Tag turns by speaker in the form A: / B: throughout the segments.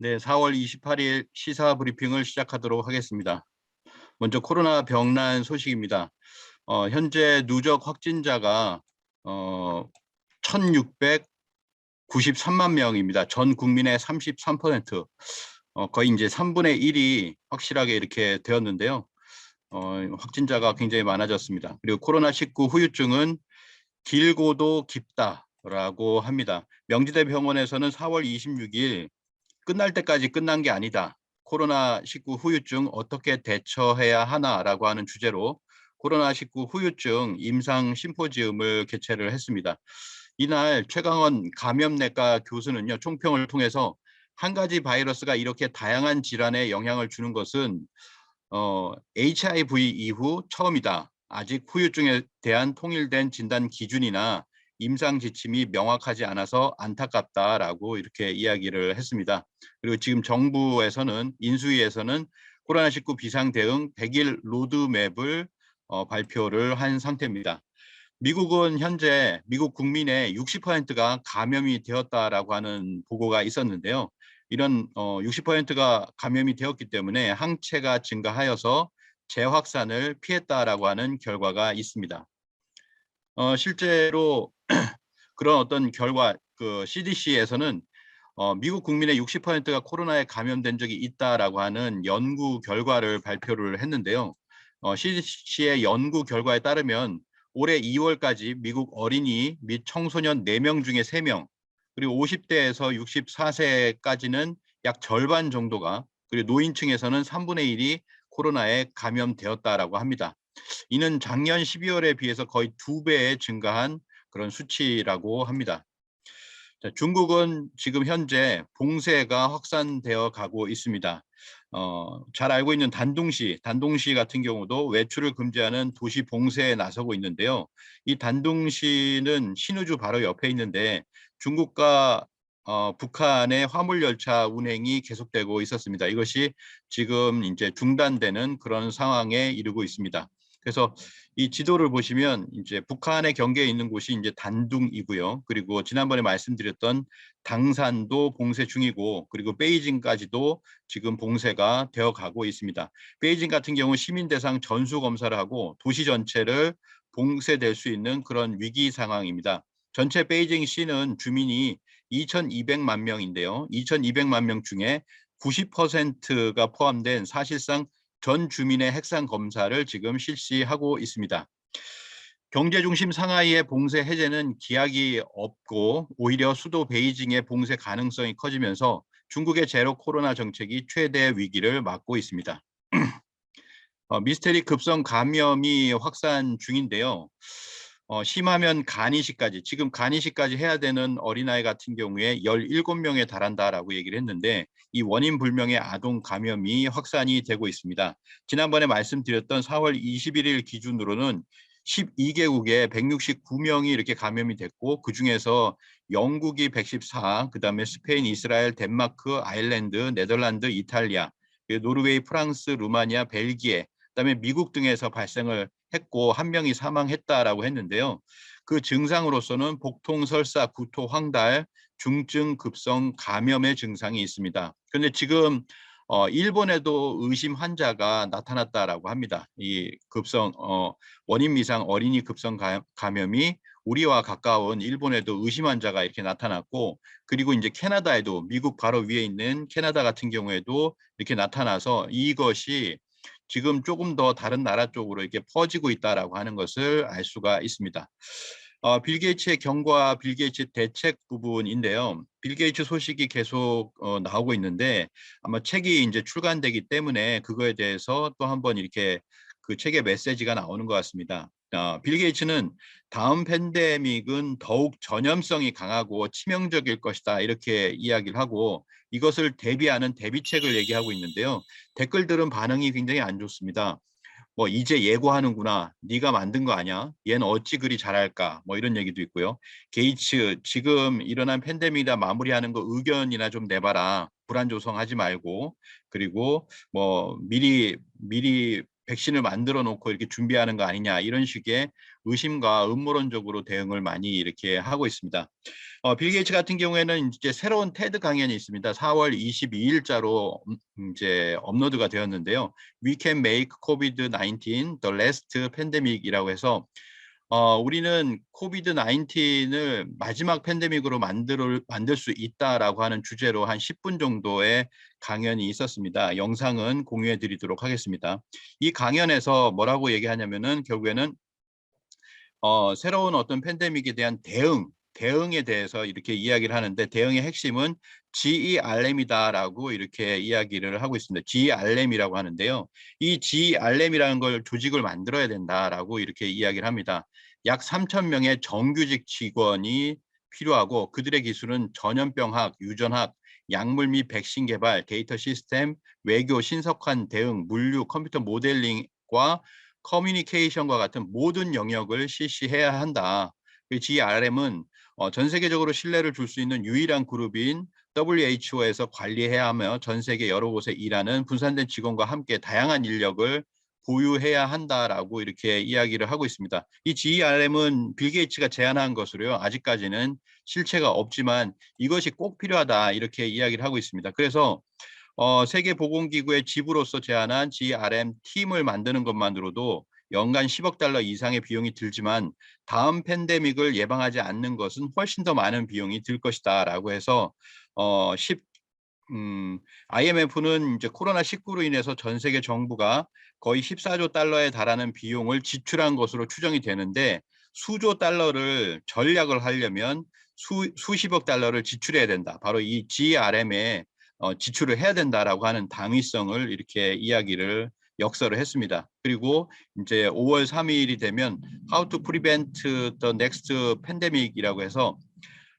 A: 네, 4월 28일 시사 브리핑을 시작하도록 하겠습니다. 먼저 코로나 병난 소식입니다. 어, 현재 누적 확진자가 어, 1,693만 명입니다. 전 국민의 33%, 어, 거의 이제 3분의 1이 확실하게 이렇게 되었는데요. 어, 확진자가 굉장히 많아졌습니다. 그리고 코로나19 후유증은 길고도 깊다라고 합니다. 명지대 병원에서는 4월 26일 끝날 때까지 끝난 게 아니다. 코로나19 후유증 어떻게 대처해야 하나라고 하는 주제로 코로나19 후유증 임상 심포지움을 개최를 했습니다. 이날 최강원 감염내과 교수는요, 총평을 통해서 한 가지 바이러스가 이렇게 다양한 질환에 영향을 주는 것은 어, HIV 이후 처음이다. 아직 후유증에 대한 통일된 진단 기준이나 임상 지침이 명확하지 않아서 안타깝다라고 이렇게 이야기를 했습니다. 그리고 지금 정부에서는 인수위에서는 코로나19 비상 대응 100일 로드맵을 어, 발표를 한 상태입니다. 미국은 현재 미국 국민의 60%가 감염이 되었다라고 하는 보고가 있었는데요. 이런 어, 60%가 감염이 되었기 때문에 항체가 증가하여서 재확산을 피했다라고 하는 결과가 있습니다. 어, 실제로 그런 어떤 결과 그 CDC에서는 어, 미국 국민의 60%가 코로나에 감염된 적이 있다라고 하는 연구 결과를 발표를 했는데요. 어, CDC의 연구 결과에 따르면 올해 2월까지 미국 어린이 및 청소년 4명 중에 3명, 그리고 50대에서 64세까지는 약 절반 정도가, 그리고 노인층에서는 3분의 1이 코로나에 감염되었다라고 합니다. 이는 작년 12월에 비해서 거의 두 배에 증가한 그런 수치라고 합니다. 자, 중국은 지금 현재 봉쇄가 확산되어 가고 있습니다. 어, 잘 알고 있는 단둥시, 단둥시 같은 경우도 외출을 금지하는 도시 봉쇄에 나서고 있는데요. 이 단둥시는 신우주 바로 옆에 있는데 중국과 어, 북한의 화물 열차 운행이 계속되고 있었습니다. 이것이 지금 이제 중단되는 그런 상황에 이르고 있습니다. 그래서 이 지도를 보시면 이제 북한의 경계에 있는 곳이 이제 단둥이고요. 그리고 지난번에 말씀드렸던 당산도 봉쇄 중이고 그리고 베이징까지도 지금 봉쇄가 되어 가고 있습니다. 베이징 같은 경우 시민 대상 전수 검사를 하고 도시 전체를 봉쇄될 수 있는 그런 위기 상황입니다. 전체 베이징 시는 주민이 2,200만 명인데요. 2,200만 명 중에 90%가 포함된 사실상 전 주민의 핵산 검사를 지금 실시하고 있습니다. 경제 중심 상하이의 봉쇄 해제는 기약이 없고 오히려 수도 베이징의 봉쇄 가능성이 커지면서 중국의 제로 코로나 정책이 최대 위기를 맞고 있습니다. 어, 미스테리 급성 감염이 확산 중인데요. 어, 심하면 간이식까지 지금 간이식까지 해야 되는 어린아이 같은 경우에 17명에 달한다라고 얘기를 했는데 이 원인 불명의 아동 감염이 확산이 되고 있습니다. 지난번에 말씀드렸던 4월 21일 기준으로는 12개국에 169명이 이렇게 감염이 됐고 그중에서 영국이 114, 그다음에 스페인, 이스라엘, 덴마크, 아일랜드, 네덜란드, 이탈리아, 노르웨이, 프랑스, 루마니아, 벨기에, 그다음에 미국 등에서 발생을 했고 한 명이 사망했다라고 했는데요. 그 증상으로서는 복통, 설사, 구토, 황달, 중증 급성 감염의 증상이 있습니다. 그런데 지금 어, 일본에도 의심 환자가 나타났다라고 합니다. 이 급성 어, 원인 미상 어린이 급성 감염이 우리와 가까운 일본에도 의심 환자가 이렇게 나타났고 그리고 이제 캐나다에도 미국 바로 위에 있는 캐나다 같은 경우에도 이렇게 나타나서 이것이 지금 조금 더 다른 나라 쪽으로 이렇게 퍼지고 있다라고 하는 것을 알 수가 있습니다. 어, 빌 게이츠의 경과 빌 게이츠 대책 부분인데요. 빌 게이츠 소식이 계속 어, 나오고 있는데 아마 책이 이제 출간되기 때문에 그거에 대해서 또 한번 이렇게 그 책의 메시지가 나오는 것 같습니다. 어, 빌 게이츠는 다음 팬데믹은 더욱 전염성이 강하고 치명적일 것이다 이렇게 이야기를 하고 이것을 대비하는 대비책을 얘기하고 있는데요. 댓글들은 반응이 굉장히 안 좋습니다. 뭐 이제 예고하는구나. 네가 만든 거 아니야? 얘는 어찌 그리 잘할까? 뭐 이런 얘기도 있고요. 게이츠 지금 일어난 팬데믹이다 마무리하는 거 의견이나 좀 내봐라. 불안 조성하지 말고 그리고 뭐 미리 미리 백신을 만들어 놓고 이렇게 준비하는 거 아니냐 이런 식의 의심과 음모론적으로 대응을 많이 이렇게 하고 있습니다. 어, 빌 게이츠 같은 경우에는 이제 새로운 테드 강연이 있습니다. 4월 22일자로 이제 업로드가 되었는데요. We can make COVID-19 the last pandemic이라고 해서 어, 우리는 코비드 19을 마지막 팬데믹으로 만들, 만들 수 있다라고 하는 주제로 한 10분 정도의 강연이 있었습니다. 영상은 공유해 드리도록 하겠습니다. 이 강연에서 뭐라고 얘기하냐면은 결국에는 어, 새로운 어떤 팬데믹에 대한 대응, 대응에 대해서 이렇게 이야기를 하는데 대응의 핵심은 GERM이다라고 이렇게 이야기를 하고 있습니다. GERM이라고 하는데요. 이 GERM이라는 걸 조직을 만들어야 된다라고 이렇게 이야기를 합니다. 약 3천 명의 정규직 직원이 필요하고 그들의 기술은 전염병학, 유전학, 약물 및 백신 개발, 데이터 시스템, 외교, 신속한 대응, 물류, 컴퓨터 모델링과 커뮤니케이션과 같은 모든 영역을 실시해야 한다. 그 GRM은 어, 전 세계적으로 신뢰를 줄 수 있는 유일한 그룹인 WHO에서 관리해야 하며 전 세계 여러 곳에 일하는 분산된 직원과 함께 다양한 인력을 보유해야 한다라고 이렇게 이야기를 하고 있습니다. 이 GRM은 빌 게이츠가 제안한 것으로요. 아직까지는 실체가 없지만 이것이 꼭 필요하다 이렇게 이야기를 하고 있습니다. 그래서 어, 세계보건기구의 지부로서 제안한 GRM 팀을 만드는 것만으로도 연간 10억 달러 이상의 비용이 들지만 다음 팬데믹을 예방하지 않는 것은 훨씬 더 많은 비용이 들 것이다라고 해서 어, 10 음, IMF는 이제 코로나 19로 인해서 전 세계 정부가 거의 14조 달러에 달하는 비용을 지출한 것으로 추정이 되는데 수조 달러를 전략을 하려면 수, 수십억 달러를 지출해야 된다. 바로 이 GRM에 어, 지출을 해야 된다라고 하는 당위성을 이렇게 이야기를 역설을 했습니다. 그리고 이제 5월 3일이 되면 How to Prevent the Next Pandemic이라고 해서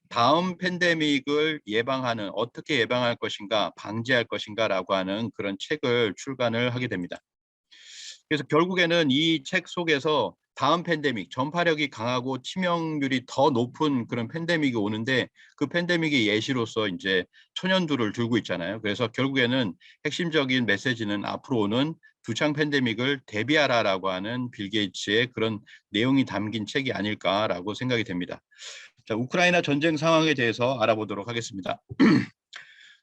A: 다음 팬데믹을 예방하는 어떻게 예방할 것인가 방지할 것인가라고 하는 그런 책을 출간을 하게 됩니다. 그래서 결국에는 이 책 속에서 다음 팬데믹, 전파력이 강하고 치명률이 더 높은 그런 팬데믹이 오는데 그 팬데믹의 예시로서 이제 천연두를 들고 있잖아요. 그래서 결국에는 핵심적인 메시지는 앞으로 오는 두창 팬데믹을 대비하라라고 하는 빌 게이츠의 그런 내용이 담긴 책이 아닐까라고 생각이 됩니다. 자, 우크라이나 전쟁 상황에 대해서 알아보도록 하겠습니다.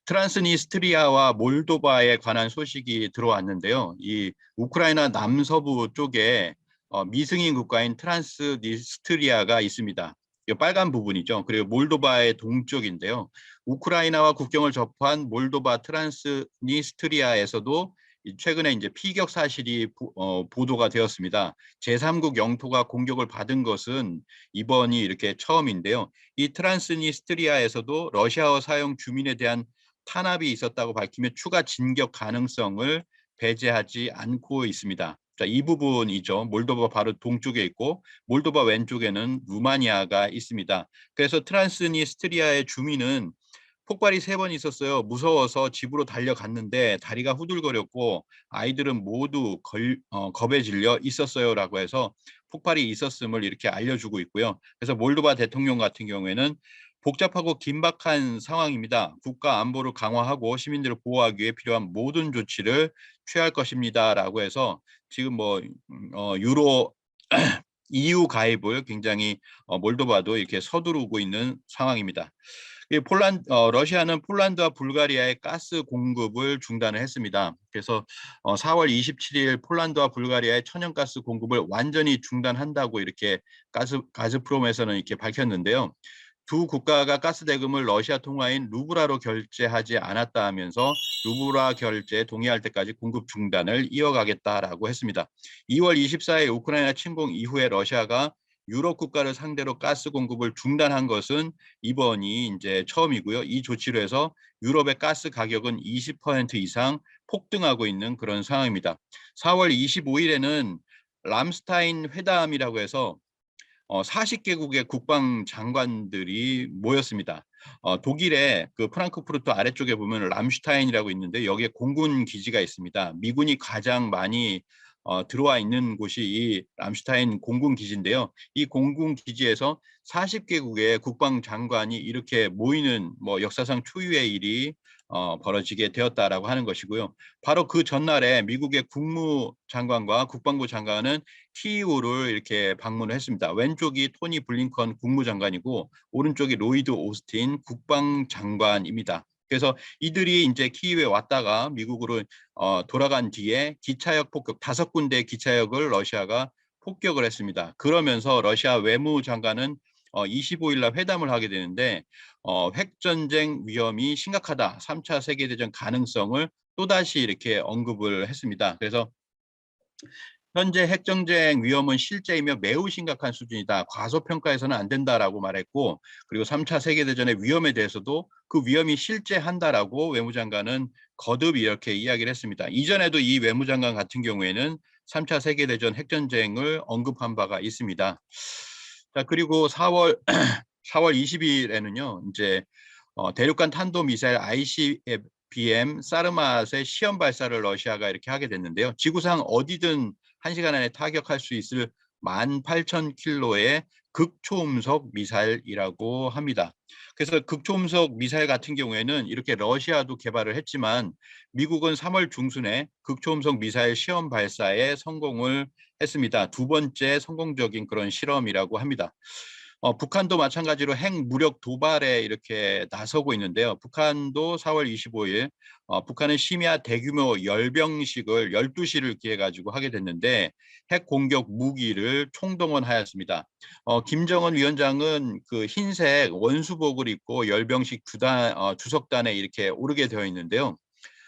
A: 트란스니스트리아와 몰도바에 관한 소식이 들어왔는데요. 이 우크라이나 남서부 쪽에 어, 미승인 국가인 트란스니스트리아가 있습니다. 이 빨간 부분이죠. 그리고 몰도바의 동쪽인데요. 우크라이나와 국경을 접한 몰도바 트란스니스트리아에서도 최근에 이제 피격 사실이 어, 보도가 되었습니다. 제3국 영토가 공격을 받은 것은 이번이 이렇게 처음인데요. 이 트란스니스트리아에서도 러시아어 사용 주민에 대한 탄압이 있었다고 밝히며 추가 진격 가능성을 배제하지 않고 있습니다. 자, 이 부분이죠. 몰도바 바로 동쪽에 있고 몰도바 왼쪽에는 루마니아가 있습니다. 그래서 트란스니스트리아의 주민은 폭발이 세 번 있었어요. 무서워서 집으로 달려갔는데 다리가 후들거렸고 아이들은 모두 걸, 어, 겁에 질려 있었어요라고 해서 폭발이 있었음을 이렇게 알려주고 있고요. 그래서 몰도바 대통령 같은 경우에는 복잡하고 긴박한 상황입니다. 국가 안보를 강화하고 시민들을 보호하기 위해 필요한 모든 조치를 취할 것입니다라고 해서 지금 뭐 음, 어, 유로 EU 가입을 굉장히 어, 몰도바도 이렇게 서두르고 있는 상황입니다. 이 폴란 어, 러시아는 폴란드와 불가리아의 가스 공급을 중단을 했습니다. 그래서 어, 4월 27일 폴란드와 불가리아의 천연가스 공급을 완전히 중단한다고 이렇게 가스 가즈프롬에서는 이렇게 밝혔는데요. 두 국가가 가스 대금을 러시아 통화인 루브라로 결제하지 않았다 하면서 루브라 결제 동의할 때까지 공급 중단을 이어가겠다라고 했습니다. 2월 24일 우크라이나 침공 이후에 러시아가 유럽 국가를 상대로 가스 공급을 중단한 것은 이번이 이제 처음이고요. 이 조치로 해서 유럽의 가스 가격은 20% 이상 폭등하고 있는 그런 상황입니다. 4월 25일에는 람스타인 회담이라고 해서 어, 40개국의 국방 장관들이 모였습니다. 어, 독일의 그 프랑크푸르트 아래쪽에 보면 람슈타인이라고 있는데 여기에 공군 기지가 있습니다. 미군이 가장 많이 어, 들어와 있는 곳이 이 람슈타인 공군 기지인데요. 이 공군 기지에서 40개국의 국방장관이 이렇게 모이는 뭐 역사상 초유의 일이 어, 벌어지게 되었다라고 하는 것이고요. 바로 그 전날에 미국의 국무장관과 국방부 장관은 키이우를 이렇게 방문을 했습니다. 왼쪽이 토니 블링컨 국무장관이고 오른쪽이 로이드 오스틴 국방장관입니다. 그래서 이들이 이제 키이우에 왔다가 미국으로 어, 돌아간 뒤에 기차역 폭격 다섯 군데 기차역을 러시아가 폭격을 했습니다. 그러면서 러시아 외무장관은 어, 25일 날 회담을 하게 되는데 어, 핵전쟁 위험이 심각하다. 3차 세계대전 가능성을 또다시 이렇게 언급을 했습니다. 그래서 현재 핵전쟁 위험은 실제이며 매우 심각한 수준이다. 과소평가해서는 안 된다라고 말했고 그리고 3차 세계대전의 위험에 대해서도 그 위험이 실제한다라고 외무장관은 거듭 이렇게 이야기를 했습니다. 이전에도 이 외무장관 같은 경우에는 3차 세계대전 핵전쟁을 언급한 바가 있습니다. 자, 그리고 4월 4월 20일에는요. 이제 어, 대륙간 탄도 미사일 ICBM 사르맛의 시험 발사를 러시아가 이렇게 하게 됐는데요. 지구상 어디든 1시간 안에 타격할 수 있을 18,000킬로의 극초음속 미사일이라고 합니다. 그래서 극초음속 미사일 같은 경우에는 이렇게 러시아도 개발을 했지만 미국은 3월 중순에 극초음속 미사일 시험 발사에 성공을 했습니다. 두 번째 성공적인 그런 실험이라고 합니다. 어, 북한도 마찬가지로 핵 무력 도발에 이렇게 나서고 있는데요. 북한도 4월 25일 어, 북한은 심야 대규모 열병식을 12시를 기해 가지고 하게 됐는데 핵 공격 무기를 총동원하였습니다. 어, 김정은 위원장은 그 흰색 원수복을 입고 열병식 주단, 어, 주석단에 이렇게 오르게 되어 있는데요.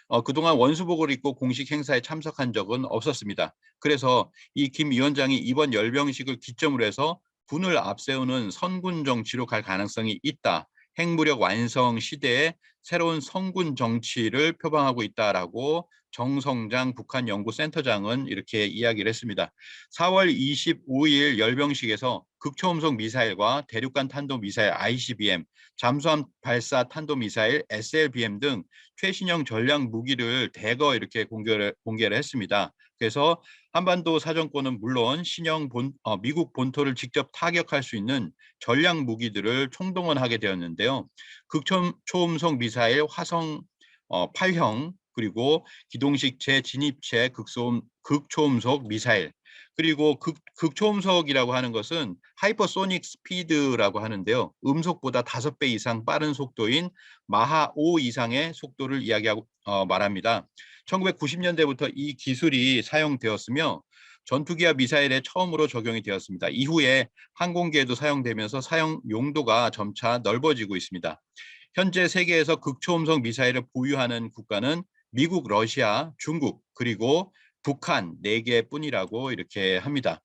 A: 어, 그동안 원수복을 입고 공식 행사에 참석한 적은 없었습니다. 그래서 이 김 위원장이 이번 열병식을 기점으로 해서 군을 앞세우는 선군 정치로 갈 가능성이 있다. 핵무력 완성 시대에 새로운 선군 정치를 표방하고 있다라고 정성장 북한 연구센터장은 이렇게 이야기를 했습니다. 4월 25일 열병식에서 극초음속 미사일과 대륙간 탄도 미사일 ICBM, 잠수함 발사 탄도 미사일 SLBM 등 최신형 전략 무기를 대거 이렇게 공개를, 공개를 했습니다. 그래서 한반도 사정권은 물론 신형 본, 어, 미국 본토를 직접 타격할 수 있는 전략 무기들을 총동원하게 되었는데요. 극초음속 미사일 화성 어, 8형 그리고 기동식 재진입체 극소음, 극초음속 미사일 그리고 극, 극초음속이라고 하는 것은 하이퍼소닉 스피드라고 하는데요. 음속보다 다섯 배 이상 빠른 속도인 마하 5 이상의 속도를 이야기하고 어, 말합니다. 1990년대부터 이 기술이 사용되었으며 전투기와 미사일에 처음으로 적용이 되었습니다. 이후에 항공기에도 사용되면서 사용 용도가 점차 넓어지고 있습니다. 현재 세계에서 극초음속 미사일을 보유하는 국가는 미국, 러시아, 중국, 그리고 북한 네 개뿐이라고 이렇게 합니다.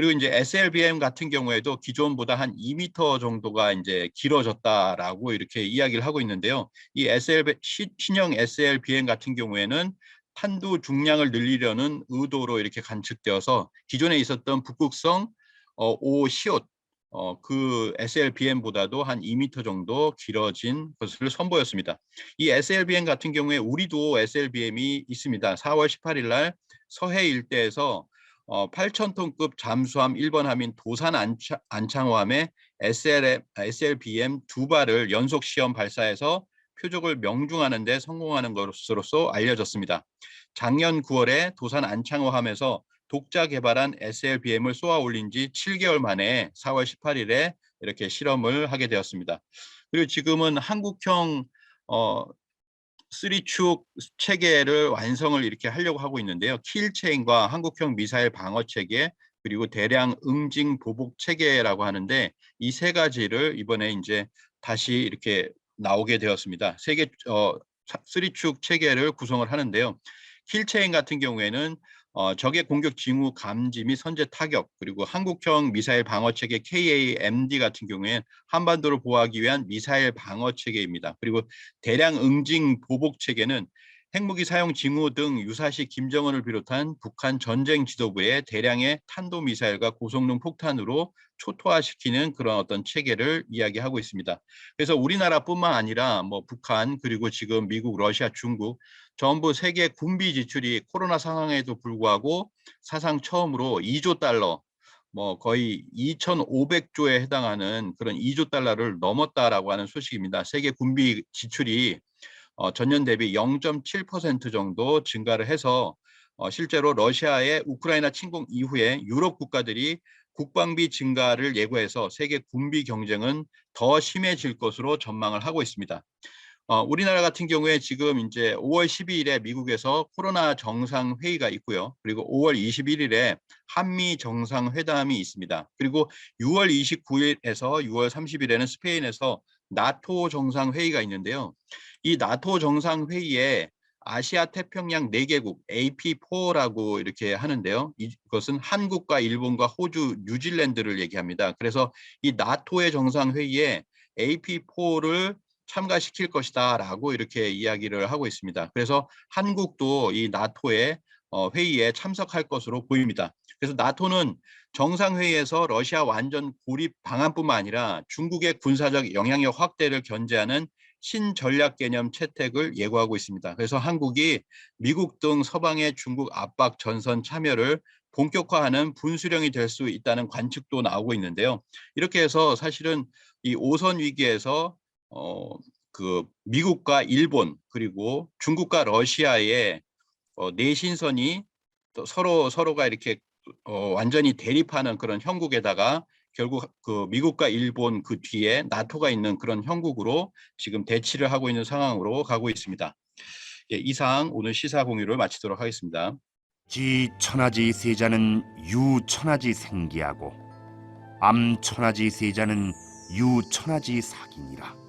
A: 그리고 이제 SLBM 같은 경우에도 기존보다 한 2m 정도가 이제 길어졌다라고 이렇게 이야기를 하고 있는데요. 이 SL 신형 SLBM 같은 경우에는 탄두 중량을 늘리려는 의도로 이렇게 관측되어서 기존에 있었던 북극성 어, 오 시옷 어, 그 SLBM보다도 한 2m 정도 길어진 것을 선보였습니다. 이 SLBM 같은 경우에 우리도 SLBM이 있습니다. 4월 18일 날 서해 일대에서 어, 8,000톤급 잠수함 1번 함인 도산 안차, 안창호함의 SL, SLBM 두 발을 연속 시험 발사해서 표적을 명중하는 데 성공하는 것으로서 알려졌습니다. 작년 9월에 도산 안창호함에서 독자 개발한 SLBM을 쏘아 올린 지 7개월 만에 4월 18일에 이렇게 실험을 하게 되었습니다. 그리고 지금은 한국형 어, 3축 체계를 완성을 이렇게 하려고 하고 있는데요. 킬 체인과 한국형 미사일 방어 체계 그리고 대량 응징 보복 체계라고 하는데 이 세 가지를 이번에 이제 다시 이렇게 나오게 되었습니다. 세계 어 3축 체계를 구성을 하는데요. 킬 체인 같은 경우에는 어, 적의 공격 징후 감지 및 선제 타격 그리고 한국형 미사일 방어 체계 KAMD 같은 경우에 한반도를 보호하기 위한 미사일 방어 체계입니다. 그리고 대량 응징 보복 체계는 핵무기 사용 징후 등 유사시 김정은을 비롯한 북한 전쟁 지도부의 대량의 탄도미사일과 고성능 폭탄으로 초토화시키는 그런 어떤 체계를 이야기하고 있습니다. 그래서 우리나라뿐만 아니라 뭐 북한 그리고 지금 미국, 러시아, 중국 전부 세계 군비 지출이 코로나 상황에도 불구하고 사상 처음으로 2조 달러 뭐 거의 2,500조에 해당하는 그런 2조 달러를 넘었다라고 하는 소식입니다. 세계 군비 지출이 어, 전년 대비 0.7% 정도 증가를 해서 어, 실제로 러시아의 우크라이나 침공 이후에 유럽 국가들이 국방비 증가를 예고해서 세계 군비 경쟁은 더 심해질 것으로 전망을 하고 있습니다. 어, 우리나라 같은 경우에 지금 이제 5월 12일에 미국에서 코로나 정상 회의가 있고요. 그리고 5월 21일에 한미 정상 회담이 있습니다. 그리고 6월 29일에서 6월 30일에는 스페인에서 나토 정상 회의가 있는데요. 이 나토 정상 회의에 아시아 태평양 4개국 AP4라고 이렇게 하는데요. 이것은 한국과 일본과 호주, 뉴질랜드를 얘기합니다. 그래서 이 나토의 정상 회의에 AP4를 참가시킬 것이다 라고 이렇게 이야기를 하고 있습니다. 그래서 한국도 이 나토의 어, 회의에 참석할 것으로 보입니다. 그래서 나토는 정상회의에서 러시아 완전 고립 방안뿐만 아니라 중국의 군사적 영향력 확대를 견제하는 신전략 개념 채택을 예고하고 있습니다. 그래서 한국이 미국 등 서방의 중국 압박 전선 참여를 본격화하는 분수령이 될 수 있다는 관측도 나오고 있는데요. 이렇게 해서 사실은 이 오선 위기에서 어, 그 미국과 일본 그리고 중국과 러시아의 어, 내신선이 또 서로 서로가 이렇게 어, 완전히 대립하는 그런 형국에다가 결국 그 미국과 일본 그 뒤에 나토가 있는 그런 형국으로 지금 대치를 하고 있는 상황으로 가고 있습니다. 예, 이상 오늘 시사 공유를 마치도록 하겠습니다.
B: 지 천하지 세자는 유 천하지 생기하고 암 천하지 세자는 유 천하지 사기니라.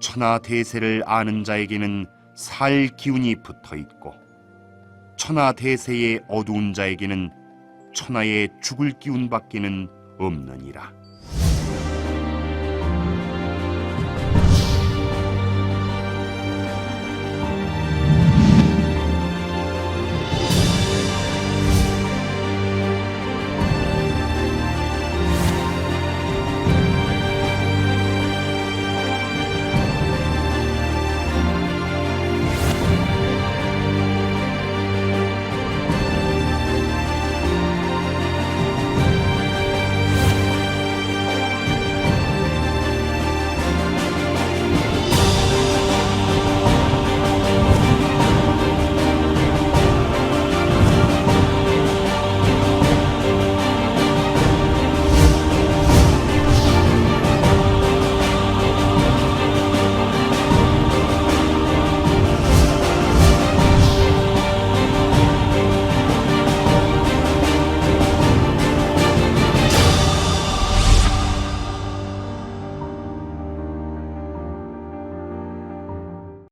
B: 천하 대세를 아는 자에게는 살 기운이 붙어 있고 천하 대세의 어두운 자에게는 천하의 죽을 기운밖에는 없느니라.